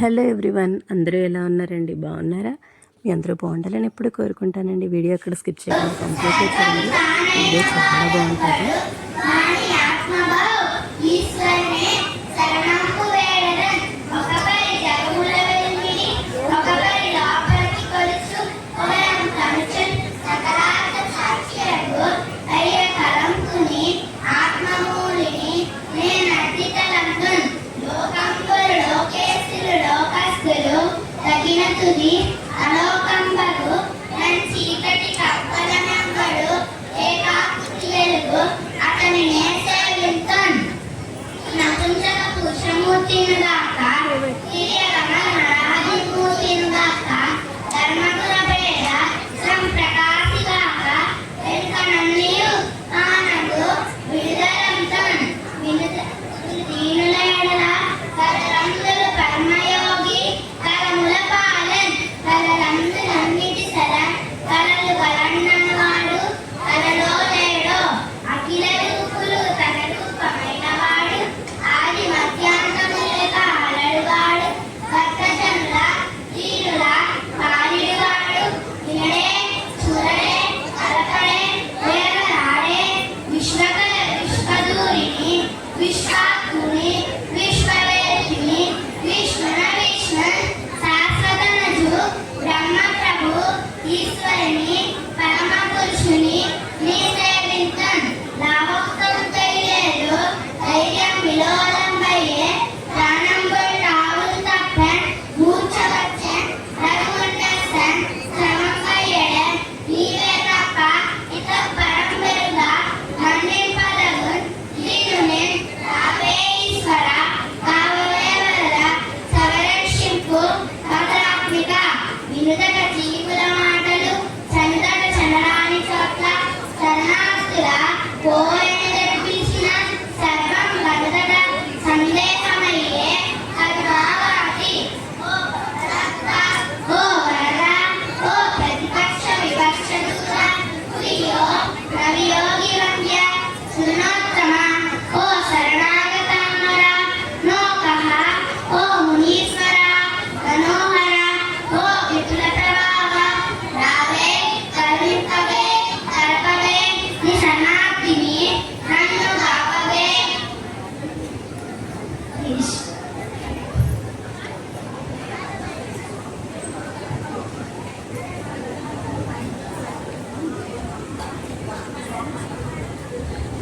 Hello everyone అందరూ ఎలా ఉన్నారండి? బాగున్నారా? మీ అందరూ బాగుండాలని ఎప్పుడు కోరుకుంటానండి. వీడియో అక్కడ స్కిప్ చేయకుండా కంప్లీట్ చూడండి వీడియో చాలా బాగుంటుంది.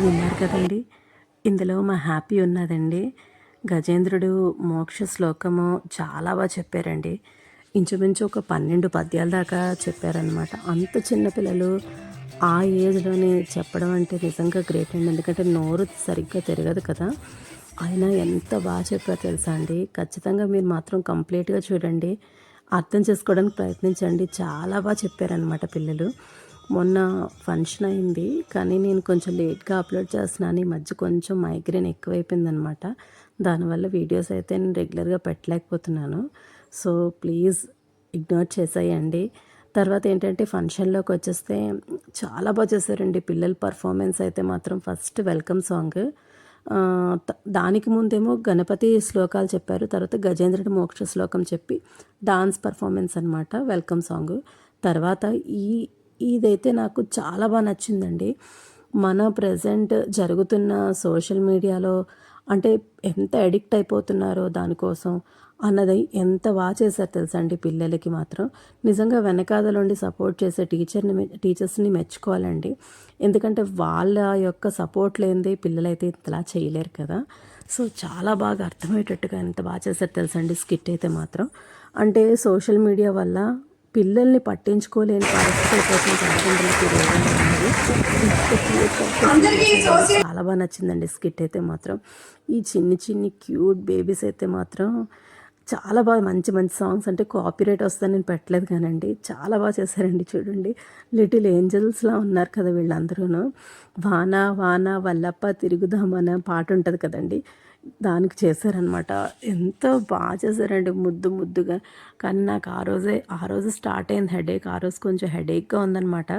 విన్నారు కదండి. ఇందులో మా హ్యాపీ ఉన్నదండి. గజేంద్రుడు మోక్ష శ్లోకము చాలా బాగా చెప్పారండి. ఇంచుమించు ఒక పన్నెండు పద్యాల దాకా చెప్పారనమాట అంత చిన్న పిల్లలు ఆ ఏజ్లోనే చెప్పడం అంటే నిజంగా గ్రేట్ అండి. ఎందుకంటే నోరు సరిగ్గా తిరగదు కదా. అయినా ఎంత బాగా చెప్పారు తెలుసా అండి. ఖచ్చితంగా మీరు మాత్రం కంప్లీట్గా చూడండి. అర్థం చేసుకోవడానికి ప్రయత్నించండి. చాలా బాగా చెప్పారనమాట పిల్లలు. మొన్న ఫంక్షన్ అయింది కానీ నేను కొంచెం లేట్గా అప్లోడ్ చేస్తున్నాను. ఈ మధ్య కొంచెం మైగ్రేన్ ఎక్కువైపోయిందనమాట. దానివల్ల వీడియోస్ అయితే నేను రెగ్యులర్గా పెట్టలేకపోతున్నాను. సో ప్లీజ్ ఇగ్నోర్ చేసేయండి. తర్వాత ఏంటంటే ఫంక్షన్లోకి వచ్చేస్తే చాలా బాగా చేశారండి. పిల్లల పర్ఫార్మెన్స్ అయితే మాత్రం ఫస్ట్ వెల్కమ్ సాంగ్. దానికి ముందేమో గణపతి శ్లోకాలు చెప్పారు. తర్వాత గజేంద్రుడి మోక్ష శ్లోకం చెప్పి డాన్స్ పర్ఫార్మెన్స్ అనమాట వెల్కమ్ సాంగ్. తర్వాత ఈ ఇదైతే నాకు చాలా బాగా నచ్చిందండి. మన ప్రజెంట్ జరుగుతున్న సోషల్ మీడియాలో అంటే ఎంత అడిక్ట్ అయిపోతున్నారో దానికోసం అన్నది ఎంత బాగా చేశారు తెలుసా అండి పిల్లలకి మాత్రం. నిజంగా వెనకాదలుండి సపోర్ట్ చేసే టీచర్ని టీచర్స్ని మెచ్చుకోవాలండి. ఎందుకంటే వాళ్ళ యొక్క సపోర్ట్ లేనిదే పిల్లలైతే ఇంతలా చేయలేరు కదా. సో చాలా బాగా అర్థమయ్యేటట్టుగా ఎంత బాగా చేశారు తెలుసా అండి స్కిట్ అయితే మాత్రం. అంటే సోషల్ మీడియా వల్ల పిల్లల్ని పట్టించుకోలేని పరిస్థితి కోసం తల్లిదండ్రులకి చాలా బాగా నచ్చిందండి స్కిట్ అయితే మాత్రం. ఈ చిన్ని చిన్ని క్యూట్ బేబీస్ అయితే మాత్రం చాలా బాగా మంచి మంచి సాంగ్స్ అంటే కాపీరైట్ వస్తుందని నేను పెట్టలేదు కానండి. చాలా బాగా చేశారండి చూడండి. లిటిల్ ఏంజల్స్లా ఉన్నారు కదా వీళ్ళందరూ వాన వాన వల్లప్ప తిరుగుదామన్న పాట ఉంటుంది కదండి. దానికి చేశారనమాట ఎంతో బాగా చేశారండి. ముద్దు ముద్దుగా. కానీ నాకు ఆ రోజే ఆ రోజు స్టార్ట్ అయింది హెడేక్. ఆ రోజు కొంచెం హెడేక్గా ఉందనమాట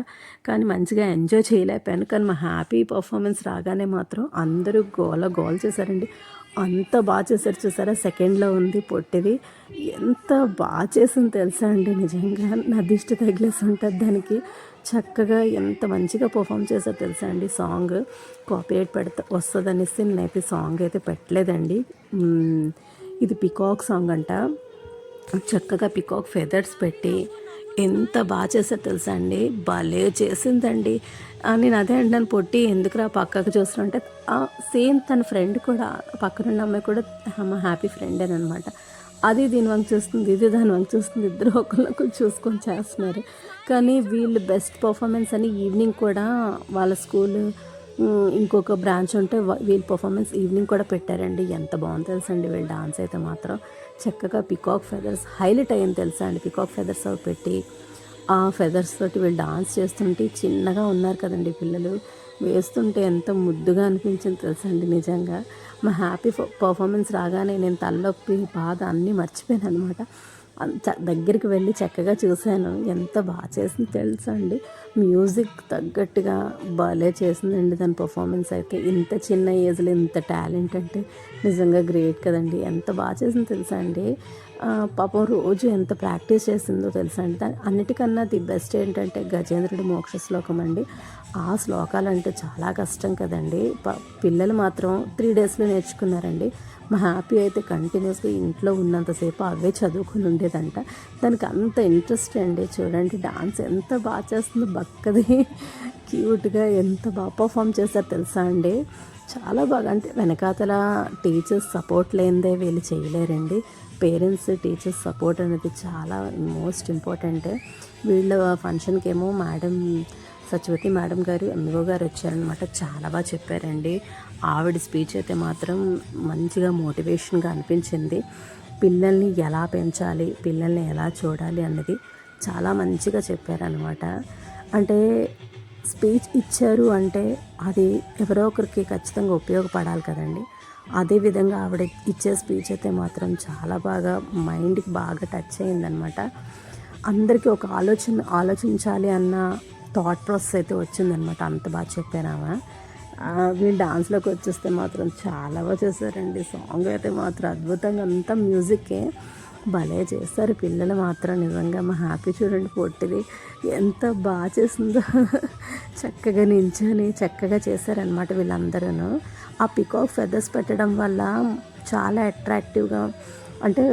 కానీ మంచిగా ఎంజాయ్ చేయలేకపోయాను. కానీ మా హ్యాపీ పర్ఫార్మెన్స్ రాగానే మాత్రం అందరూ గోల గోల్ చేశారండి. అంత బాగా చేశారు చూసారా? సెకండ్లో ఉంది పొట్టిది. ఎంత బాగా చేసింది తెలుసా అండి. నిజంగా నా దిష్టి తగిలేసి ఉంటుంది దానికి. చక్కగా ఎంత మంచిగా పర్ఫామ్ చేశారు తెలుసా అండి? సాంగ్ కాపీరైట్ పెడతా వస్తుందనేసి నేనైతే సాంగ్ అయితే పెట్టలేదండి. ఇది పికాక్ సాంగ్ అంట. చక్కగా పికాక్ ఫెదర్స్ పెట్టి ఎంత బాగా చేశారు తెలుసా అండి? భలే చేసిందండి. నేను అదే అంటాను పొట్టి ఎందుకురా పక్కకు చూస్తుంటే సేమ్ తన ఫ్రెండ్ కూడా పక్కనున్న అమ్మాయి కూడా మా హ్యాపీ ఫ్రెండ్ అని అనమాట అది దీని వంక చూస్తుంది ఇది దాని వంక చూస్తుంది. ఇద్దరు ఒకరినొకరు చూసుకొని చేస్తున్నారు. కానీ వీళ్ళు బెస్ట్ పర్ఫార్మెన్స్ అని ఈవినింగ్ కూడా వాళ్ళ స్కూల్ ఇంకొక బ్రాంచ్ ఉంటే వీళ్ళ పర్ఫార్మెన్స్ ఈవినింగ్ కూడా పెట్టారండి. ఎంత బాగుంది తెలుసా అండి వీళ్ళ డాన్స్ అయితే మాత్రం. చక్కగా పికాక్ ఫెదర్స్ హైలైట్ అయ్యింది తెలుసా అండి? పికాక్ ఫెదర్స్ అవి పెట్టి ఆ ఫెదర్స్ తోటి వీళ్ళు డాన్స్ చేస్తుంటే చిన్నగా ఉన్నారు కదండి పిల్లలు. వేస్తుంటే ఎంత ముద్దుగా అనిపించింది తెలుసా అండి నిజంగా. మా హ్యాపీ పర్ఫార్మెన్స్ రాగానే నేను తలనొప్పి బాధ అన్నీ మర్చిపోయాను అనమాట అంత దగ్గరికి వెళ్ళి చక్కగా చూశాను. ఎంత బాగా చేసింది తెలుసా అండి మ్యూజిక్ తగ్గట్టుగా భలే చేసిందండి దాని పర్ఫార్మెన్స్ అయితే. ఇంత చిన్న ఏజ్లో ఇంత టాలెంట్ అంటే నిజంగా గ్రేట్ కదండి. ఎంత బాగా చేసింది తెలుసా అండి పాపం రోజు ఎంత ప్రాక్టీస్ చేసిందో తెలుసా అండి దాని అన్నిటికన్నా ది బెస్ట్ ఏంటంటే గజేంద్రుడి మోక్ష శ్లోకం అండి. ఆ శ్లోకాలు అంటే చాలా కష్టం కదండి. ప- పిల్లలు మాత్రం త్రీ డేస్లో నేర్చుకున్నారండి. మా హ్యాపీ అయితే కంటిన్యూస్గా ఇంట్లో ఉన్నంతసేపు అవే చదువుకుని ఉండేదంట. దానికి అంత ఇంట్రెస్ట్ అండి. చూడండి డాన్స్ ఎంత బాగా చేస్తుందో బక్కది. క్యూట్గా ఎంత బాగా పర్ఫామ్ చేశారు తెలుసా అండి? చాలా బాగా అంటే వెనకాతల టీచర్స్ సపోర్ట్ లేనిదే వీళ్ళు చేయలేరండి. పేరెంట్స్ టీచర్స్ సపోర్ట్ అనేది చాలా మోస్ట్ ఇంపార్టెంట్. వీళ్ళ ఫంక్షన్కి ఏమో మేడం సత్యవతి మేడం గారు ఎంఓ గారు వచ్చారనమాట చాలా బాగా చెప్పారండి. ఆవిడ స్పీచ్ అయితే మాత్రం మంచిగా మోటివేషన్గా అనిపించింది. పిల్లల్ని ఎలా పెంచాలి పిల్లల్ని ఎలా చూడాలి అన్నది చాలా మంచిగా చెప్పారనమాట అంటే స్పీచ్ ఇచ్చారు అంటే అది ఎవరో ఒకరికి ఖచ్చితంగా ఉపయోగపడాలి కదండి. అదే విధంగా ఆవిడ ఇచ్చే స్పీచ్ అయితే మాత్రం చాలా బాగా మైండ్కి బాగా టచ్ అయిందనమాట అందరికీ ఒక ఆలోచన ఆలోచించాలి అన్న థాట్ ప్రాసెస్ అయితే వచ్చిందనమాట అంత బాగా చెప్పానావా వీళ్ళు డాన్స్లోకి వచ్చేస్తే మాత్రం చాలా బాగా చేశారండి. సాంగ్ అయితే మాత్రం అద్భుతంగా అంతా మ్యూజిక్కే భలే చేస్తారు పిల్లలు మాత్రం నిజంగా. మా హ్యాపీ చూడండి పొట్టిది. ఎంత బాగా చేసిందో. చక్కగా నించొని చక్కగా చేశారనమాట వీళ్ళందరూ ఆ పికాక్ ఫెదర్స్ పెట్టడం వల్ల చాలా అట్రాక్టివ్గా అంటే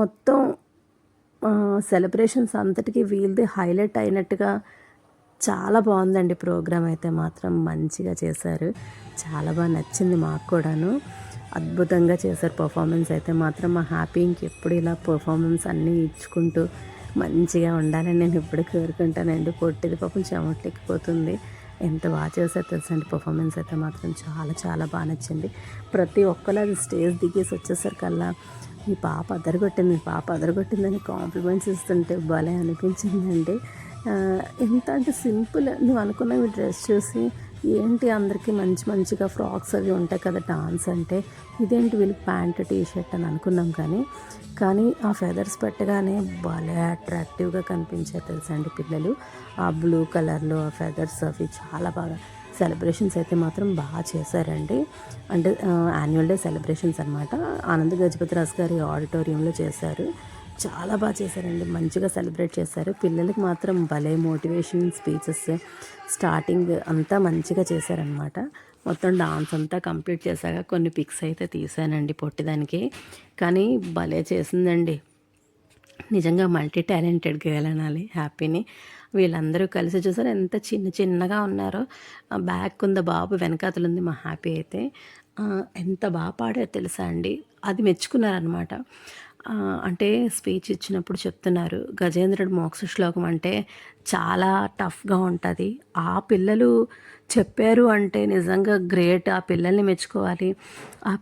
మొత్తం సెలబ్రేషన్స్ అంతటికీ వీళ్ళది హైలైట్ అయినట్టుగా చాలా బాగుందండి ప్రోగ్రామ్ అయితే మాత్రం. మంచిగా చేశారు. చాలా బాగా నచ్చింది మాకు కూడాను. అద్భుతంగా చేశారు పర్ఫార్మెన్స్ అయితే మాత్రం. మా హ్యాపీ ఇంకెప్పుడు ఇలా పర్ఫార్మెన్స్ అన్నీ ఇచ్చుకుంటూ మంచిగా ఉండాలని నేను ఎప్పుడు కోరుకుంటానండి. పొట్టిది పాపం చెమటెక్కిపోతుంది ఎంత బాగా చేశారు తెలుసండి. పర్ఫార్మెన్స్ అయితే మాత్రం చాలా చాలా బాగా నచ్చింది. ప్రతి ఒక్కరు అది స్టేజ్ దిగేసి వచ్చేసరికల్లా మీ పాప అదరగొట్టింది మీ పాప అదరగొట్టిందని కాంప్లిమెంట్స్ ఇస్తుంటే భలే అనిపించిందండి. ఎంత అంటే సింపుల్ నువ్వు అనుకున్నవి డ్రెస్ చూసి ఏంటి అందరికీ మంచి మంచిగా ఫ్రాక్స్ అవి ఉంటాయి కదా డాన్స్ అంటే ఇదేంటి వీళ్ళకి ప్యాంట్ టీ షర్ట్ అని అనుకున్నాం కానీ కానీ ఆ ఫెదర్స్ పెట్టగానే భలే అట్రాక్టివ్గా కనిపించారు తెలుసండి పిల్లలు. ఆ బ్లూ కలర్లో ఆ ఫెదర్స్ అవి చాలా బాగా సెలబ్రేషన్స్ అయితే మాత్రం బాగా చేశారండి. అంటే యాన్యువల్ డే సెలబ్రేషన్స్ అనమాట ఆనంద్ గజపతి రాజు గారి ఆడిటోరియంలో చేశారు. చాలా బాగా చేశారండి. మంచిగా సెలబ్రేట్ చేశారు. పిల్లలకి మాత్రం భలే మోటివేషన్ స్పీచెస్ స్టార్టింగ్ అంతా మంచిగా చేశారనమాట మొత్తం డాన్స్ అంతా కంప్లీట్ చేశాక కొన్ని పిక్స్ అయితే తీసానండి పొట్టిదానికి. కానీ భలే చేసిందండి. నిజంగా మల్టీ టాలెంటెడ్ గర్ల్ అనాలి హ్యాపీని. వీళ్ళందరూ కలిసి చూసారు ఎంత చిన్న చిన్నగా ఉన్నారో. బ్యాక్ ఉంది బాబు వెనకాతలు ఉంది మా హ్యాపీ అయితే. ఎంత బాగా పాడారు తెలుసా అండి. అది మెచ్చుకున్నారనమాట అంటే స్పీచ్ ఇచ్చినప్పుడు చెప్తున్నారు గజేంద్రుడు మోక్ష శ్లోకం అంటే చాలా టఫ్గా ఉంటుంది. ఆ పిల్లలు చెప్పారు అంటే నిజంగా గ్రేట్. ఆ పిల్లల్ని మెచ్చుకోవాలి. ఆ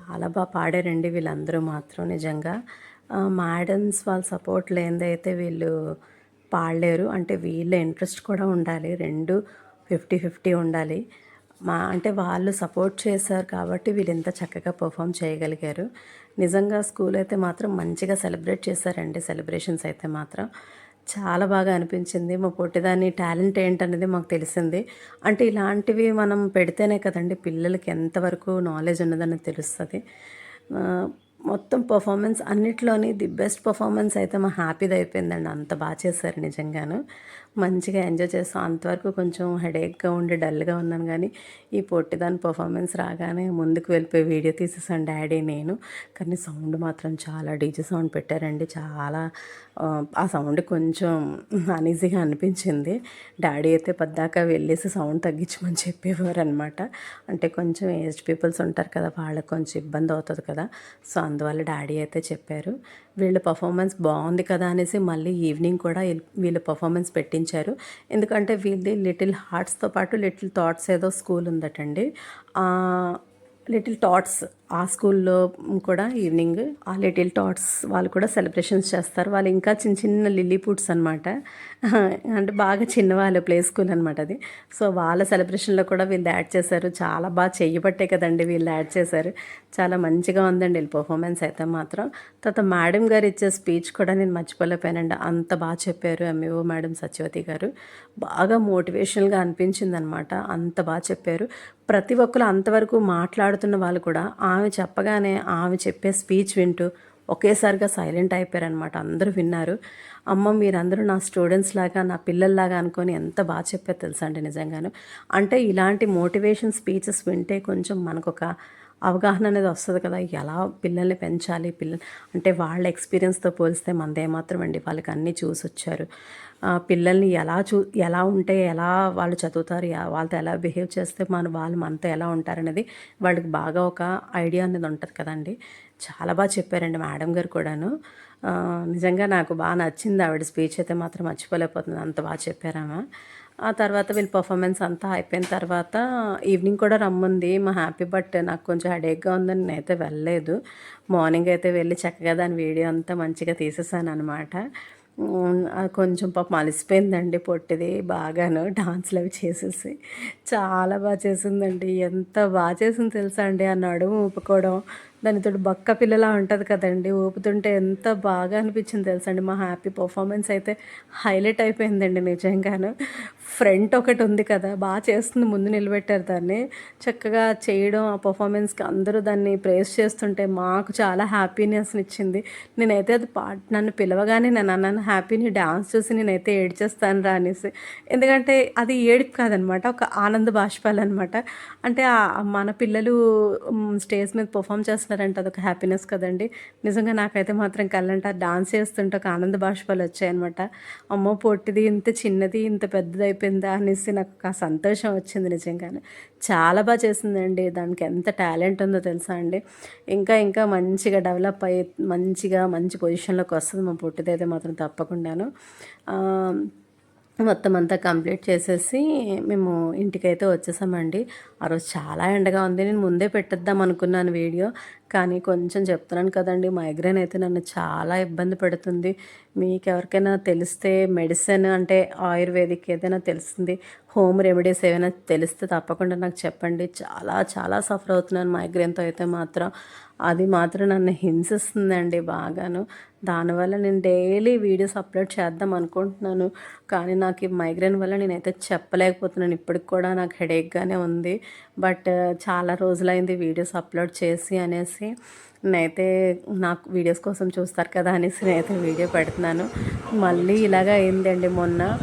చాలా బాగా పాడారండి వీళ్ళందరూ మాత్రం నిజంగా. మేడమ్స్ వాళ్ళ సపోర్ట్ లేనిదైతే వీళ్ళు పాడలేరు. అంటే వీళ్ళ ఇంట్రెస్ట్ కూడా ఉండాలి. రెండు ఫిఫ్టీ ఫిఫ్టీ ఉండాలి. మా అంటే వాళ్ళు సపోర్ట్ చేశారు కాబట్టి వీళ్ళు ఇంత చక్కగా పర్ఫామ్ చేయగలిగారు. నిజంగా స్కూల్ అయితే మాత్రం మంచిగా సెలబ్రేట్ చేశారండి సెలబ్రేషన్స్ అయితే మాత్రం. చాలా బాగా అనిపించింది. మా పొట్టిదాని టాలెంట్ ఏంటనేది మాకు తెలిసింది. అంటే ఇలాంటివి మనం పెడితేనే కదండి పిల్లలకి ఎంతవరకు నాలెడ్జ్ ఉన్నదని తెలుస్తుంది. మొత్తం పర్ఫార్మెన్స్ అన్నిట్లోని ది బెస్ట్ పర్ఫార్మెన్స్ అయితే మా హ్యాపీది అయిపోయిందండి. అంత బాగా చేశారు నిజంగాను. మంచిగా ఎంజాయ్ చేస్తాం. అంతవరకు కొంచెం హెడేక్గా ఉండి డల్గా ఉన్నాను కానీ ఈ పొట్టిదాని పర్ఫార్మెన్స్ రాగానే ముందుకు వెళ్ళిపోయి వీడియో తీసేసాను డాడీ నేను. కానీ సౌండ్ మాత్రం చాలా డీజే సౌండ్ పెట్టారండి. చాలా ఆ, ఆ సౌండ్ కొంచెం అనీజీగా అనిపించింది. డాడీ అయితే పద్దాక వెళ్ళేసి సౌండ్ తగ్గించమని చెప్పేవారు అనమాట అంటే కొంచెం ఏజ్డ్ పీపుల్స్ ఉంటారు కదా వాళ్ళకి కొంచెం ఇబ్బంది అవుతుంది కదా. సో అందువల్ల డాడీ అయితే చెప్పారు వీళ్ళ పర్ఫార్మెన్స్ బాగుంది కదా అనేసి మళ్ళీ ఈవినింగ్ కూడా వీళ్ళ- పర్ఫార్మెన్స్ పెట్టించారు. ఎందుకంటే వీళ్ళది లిటిల్ హార్ట్స్తో పాటు లిటిల్ థాట్స్ ఏదో స్కూల్ ఉందటండి. లిటిల్ థాట్స్ ఆ స్కూల్లో కూడా ఈవినింగ్ ఆ లిటిల్ టాట్స్ వాళ్ళు కూడా సెలబ్రేషన్స్ చేస్తారు. వాళ్ళు ఇంకా చిన్న చిన్న లిల్లీ పుట్స్ అనమాట అంటే బాగా చిన్నవాళ్ళు ప్లే స్కూల్ అనమాట అది. సో వాళ్ళ సెలబ్రేషన్లో కూడా వీళ్ళు యాడ్ చేశారు. చాలా బాగా చెయ్యబట్టే కదండి వీళ్ళు యాడ్ చేశారు. చాలా మంచిగా ఉందండి వీళ్ళ పర్ఫార్మెన్స్ అయితే మాత్రం. తర్వాత మేడం గారు ఇచ్చే స్పీచ్ కూడా నేను మర్చిపోలేకపోయానండి. అంత బాగా చెప్పారు ఎంఈఓ మేడం సత్యవతి గారు. బాగా మోటివేషనల్గా అనిపించింది అనమాట అంత బాగా చెప్పారు. ప్రతి ఒక్కరు అంతవరకు మాట్లాడుతున్న వాళ్ళు కూడా ఆమె చెప్పగానే ఆమె చెప్పే స్పీచ్ వింటూ ఒకేసారిగా సైలెంట్ అయిపోయారనమాట అందరూ విన్నారు. అమ్మ మీరందరూ నా స్టూడెంట్స్ లాగా నా పిల్లల్లాగా అనుకొని ఎంత బాగా చెప్పారు తెలుసా అండి నిజంగాను. అంటే ఇలాంటి మోటివేషన్ స్పీచెస్ వింటే కొంచెం మనకొక అవగాహన అనేది వస్తుంది కదా. ఎలా పిల్లల్ని పెంచాలి? పిల్లలు అంటే వాళ్ళ ఎక్స్పీరియన్స్తో పోలిస్తే మందేమాత్రం అండి వాళ్ళకి అన్నీ చూసి వచ్చారు. పిల్లల్ని ఎలా చూ ఎలా ఉంటే ఎలా వాళ్ళు చదువుతారు? వాళ్ళతో ఎలా బిహేవ్ చేస్తే మన వాళ్ళు మనతో ఎలా ఉంటారనేది వాళ్ళకి బాగా ఒక ఐడియా అనేది ఉంటుంది కదండి. చాలా బాగా చెప్పారండి మేడం గారు కూడాను. నిజంగా నాకు బాగా నచ్చింది ఆవిడ స్పీచ్ అయితే మాత్రం మర్చిపోలేకపోతుంది అంత బాగా చెప్పారామా ఆ తర్వాత వీళ్ళ పర్ఫార్మెన్స్ అంతా అయిపోయిన తర్వాత ఈవినింగ్ కూడా రమ్మంది. మా హ్యాపీ బట్ నాకు కొంచెం హెడేక్గా ఉందని నేనైతే వెళ్ళలేదు. మార్నింగ్ అయితే వెళ్ళి చక్కగా దాని వీడియో అంతా మంచిగా తీసేసాను అనమాట కొంచెం పాపం అలసిపోయిందండి పొట్టిది బాగాను. డాన్స్లు అవి చేసేసి చాలా బాగా చేసిందండి. ఎంత బాగా చేసింది తెలుసా అండి? ఆ నడుము ఊపుకోవడం దానితో బక్క పిల్లలా ఉంటుంది కదండి. ఊపుతుంటే ఎంత బాగా అనిపించింది తెలుసా అండి? మా హ్యాపీ పర్ఫార్మెన్స్ అయితే హైలైట్ అయిపోయిందండి నిజంగాను. ఫ్రంట్ ఒకటి ఉంది కదా బాగా చేస్తుంది ముందు నిలబెట్టారు దాన్ని. చక్కగా చేయడం ఆ పర్ఫార్మెన్స్కి అందరూ దాన్ని ప్రేస్ చేస్తుంటే మాకు చాలా హ్యాపీనెస్ ఇచ్చింది. నేనైతే అది పా నన్ను పిలవగానే నేను అన్నాను హ్యాపీని డాన్స్ చూసి నేనైతే ఏడ్చేస్తాను రా అనేసి. ఎందుకంటే అది ఏడుపు కాదనమాట ఒక ఆనంద బాష్పాలు అనమాట. అంటే మన పిల్లలు స్టేజ్ మీద పర్ఫామ్ చేస్తున్నారంటే అదొక హ్యాపీనెస్ కదండి. నిజంగా నాకైతే మాత్రం కళ్ళంట డాన్స్ చేస్తుంటే ఒక ఆనంద బాష్పాలు వచ్చాయన్నమాట అమ్మో పొట్టిది ఇంత చిన్నది ఇంత పెద్దది అయిపోయింది అనేసి నాకు ఒక సంతోషం వచ్చింది నిజంగానే. చాలా బాగా చేసిందండి. దానికి ఎంత టాలెంట్ ఉందో తెలుసా అండి? ఇంకా ఇంకా మంచిగా డెవలప్ అయ్యి మంచిగా మంచి పొజిషన్లోకి వస్తుంది మా పుట్టిదైతే మాత్రం తప్పకుండాను. మొత్తం అంతా కంప్లీట్ చేసేసి మేము ఇంటికైతే వచ్చేసామండి. ఆ రోజు చాలా ఎండగా ఉంది. నేను ముందే పెట్టేద్దాం అనుకున్నాను వీడియో. కానీ కొంచెం చెప్తున్నాను కదండి మైగ్రేన్ అయితే నన్ను చాలా ఇబ్బంది పెడుతుంది. మీకు ఎవరికైనా తెలిస్తే మెడిసిన్ అంటే ఆయుర్వేదిక్ ఏదైనా తెలిసింది హోమ్ రెమెడీస్ ఏమైనా తెలిస్తే తప్పకుండా నాకు చెప్పండి. చాలా చాలా సఫర్ అవుతున్నాను మైగ్రేన్తో అయితే మాత్రం. అది మాత్రం నన్ను హింసిస్తుందండి బాగాను. దానివల్ల నేను డైలీ వీడియోస్ అప్లోడ్ చేద్దాం అనుకుంటున్నాను. కానీ నాకు ఈ మైగ్రేన్ వల్ల నేనైతే చెప్పలేకపోతున్నాను. ఇప్పటికి కూడా నాకు హెడేక్గానే ఉంది. బట్ చాలా రోజులైంది వీడియోస్ అప్లోడ్ చేసి అనేసి. నేనైతే నాకు వీడియోస్ కోసం చూస్తారు కదా అనేసి నేనైతే వీడియో పెడుతున్నాను. మళ్ళీ ఇలాగ అయిందండి మొన్న.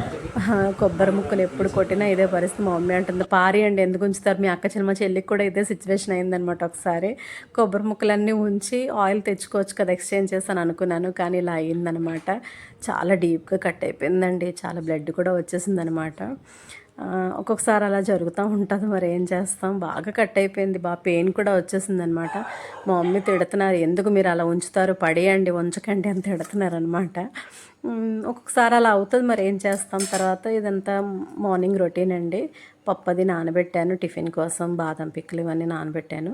కొబ్బరి ముక్కలు ఎప్పుడు కొట్టినా ఇదే పరిస్థితి మా మమ్మీ అంటుంది. పారి అండి ఎందుకు ఉంచుతారు? మీ అక్క చెల్లి మా చెల్లికి కూడా ఇదే సిచ్యువేషన్ అయిందనమాట ఒకసారి. కొబ్బరి ముక్కలన్నీ ఉంచి ఆయిల్ తెచ్చుకోవచ్చు కదా ఎక్స్చేంజ్ చేస్తాను అనుకున్నాను. కానీ ఇలా అయిందనమాట. చాలా డీప్గా కట్ అయిపోయిందండి. చాలా బ్లడ్ కూడా వచ్చేసిందనమాట. ఒక్కొక్కసారి అలా జరుగుతూ ఉంటుంది మరి ఏం చేస్తాం? బాగా కట్ అయిపోయింది. బాగా పెయిన్ కూడా వచ్చేసింది అనమాట మా మమ్మీ తిడుతున్నారు ఎందుకు మీరు అలా ఉంచుతారు? పడేయండి ఉంచకండి అని తిడుతున్నారు అనమాట ఒక్కొక్కసారి అలా అవుతుంది మరి ఏం చేస్తాం? తర్వాత ఇదంతా మార్నింగ్ రొటీన్ అండి. పప్పు అది నానబెట్టాను టిఫిన్ కోసం బాదం పిక్కలు ఇవన్నీ నానబెట్టాను.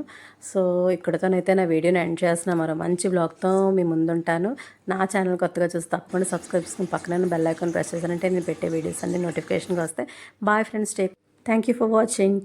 సో ఇక్కడతోనైతే నా వీడియోని ఎండ్ చేస్తున్నా. మరో మంచి బ్లాగ్తో మీ ముందుంటాను. నా ఛానల్ కొత్తగా చూసి తప్పకుండా సబ్స్క్రైబ్ చేసుకుని పక్కన బెల్ ఐకాన్ ప్రెస్ చేశానంటే నేను పెట్టే వీడియోస్ అన్ని నోటిఫికేషన్గా వస్తాయి. Bye friends take thank you for watching.